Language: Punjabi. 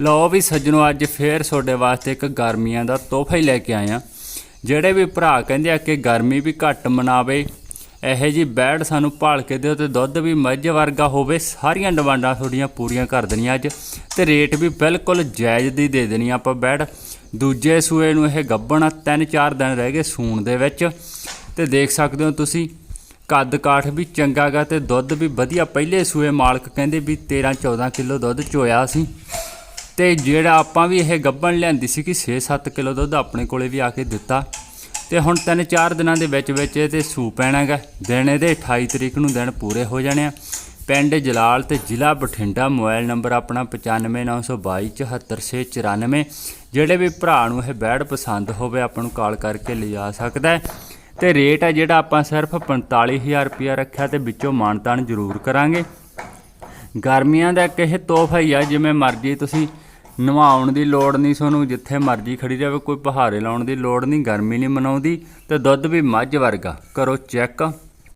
ਲਓ ਵੀ ਸੱਜਣੋ, ਅੱਜ ਫੇਰ ਤੁਹਾਡੇ ਵਾਸਤੇ ਇੱਕ ਗਰਮੀਆਂ ਦਾ ਤੋਹਫਾ ਹੀ ਲੈ ਕੇ ਆਏ ਆ ਜਿਹੜੇ ਵੀ ਭਰਾ ਕਹਿੰਦੇ ਆ ਕਿ ਗਰਮੀ ਵੀ ਘੱਟ ਮਨਾਵੇ, ਇਹੋ ਜੀ ਬੈੜ ਸਾਨੂੰ ਭਾਲ ਕੇ ਦਿਓ ਤੇ ਦੁੱਧ ਵੀ ਮੱਝ ਵਰਗਾ ਹੋਵੇ, ਸਾਰੀਆਂ ਡਿਮਾਂਡਾਂ ਤੁਹਾਡੀਆਂ ਪੂਰੀਆਂ ਕਰ ਦੇਣੀਆਂ ਅੱਜ। ਤੇ ਰੇਟ ਵੀ ਬਿਲਕੁਲ ਜਾਇਜ਼ ਦੀ ਦੇ ਦੇਣੀ ਆਪਾਂ ਬੈੜ। ਦੂਜੇ ਸੂਏ ਨੂੰ ਇਹ ਗੱਬਣ 3-4 ਦਿਨ ਰਹਿ ਗਏ ਸੂਣ ਦੇ ਵਿੱਚ। ਤੇ ਦੇਖ ਸਕਦੇ ਹੋ ਤੁਸੀਂ, ਕੱਦ ਕਾਠ ਵੀ ਚੰਗਾ ਗਾ ਤੇ ਦੁੱਧ ਵੀ ਵਧੀਆ। ਪਹਿਲੇ ਸੂਏ ਮਾਲਕ ਕਹਿੰਦੇ ਵੀ 13-14 ਕਿਲੋ ਦੁੱਧ ਚੋਇਆ ਸੀ। ਤੇ ਜਿਹੜਾ ਆਪਾਂ ਵੀ ਇਹ ਗੱਬਣ ਲਿਆਂਦੀ ਸੀ ਕਿ 6-7 ਕਿਲੋ ਦੁੱਧ ਆਪਣੇ ਕੋਲੇ ਵੀ ਆ ਕੇ ਦਿੱਤਾ। ਤੇ ਹੁਣ 3-4 ਦਿਨਾਂ ਦੇ ਵਿੱਚ ਵਿੱਚ ਇਹ ਤੇ ਸੂ ਪੈਣਾਗਾ। ਦਿਨ ਇਹਦੇ 28 ਤਰੀਕ ਨੂੰ ਦਿਨ ਪੂਰੇ ਹੋ ਜਾਣੇ ਆ। ਪਿੰਡ ਜਲਾਲ ਤੇ ਜ਼ਿਲ੍ਹਾ ਬਠਿੰਡਾ ਮੋਬਾਈਲ ਨੰਬਰ ਆਪਣਾ 9592274694 ਜਿਹੜੇ ਵੀ ਭਰਾ ਨੂੰ ਇਹ ਬੈਡ ਪਸੰਦ ਹੋਵੇ, ਆਪਾਂ ਨੂੰ ਕਾਲ ਕਰਕੇ ਲਿਜਾ ਸਕਦਾ ਹੈ। ਤੇ ਰੇਟ ਹੈ ਜਿਹੜਾ ਆਪਾਂ ਸਿਰਫ 45000 ਰੁਪਇਆ ਰੱਖਿਆ ਤੇ ਵਿੱਚੋਂ ਮਾਨਤਾਨ ਜ਼ਰੂਰ ਕਰਾਂਗੇ। ਗਰਮੀਆਂ ਦਾ ਇੱਕ ਇਹ ਤੋਹਫਾ ਹੀ ਆ, ਜਿਵੇਂ ਮਰਜ਼ੀ ਤੁਸੀਂ ਨਵਾਉਣ ਦੀ ਲੋੜ ਨਹੀਂ ਤੁਹਾਨੂੰ ਜਿੱਥੇ ਮਰਜ਼ੀ ਖੜੀ ਰਹੇ ਕੋਈ ਪਹਾੜੇ ਲਾਉਣ ਦੀ ਲੋੜ ਨਹੀਂ, ਗਰਮੀ ਨਹੀਂ ਮਨਾਉਂਦੀ ਤੇ ਦੁੱਧ ਵੀ ਮੱਝ ਵਰਗਾ। ਕਰੋ ਚੈੱਕ।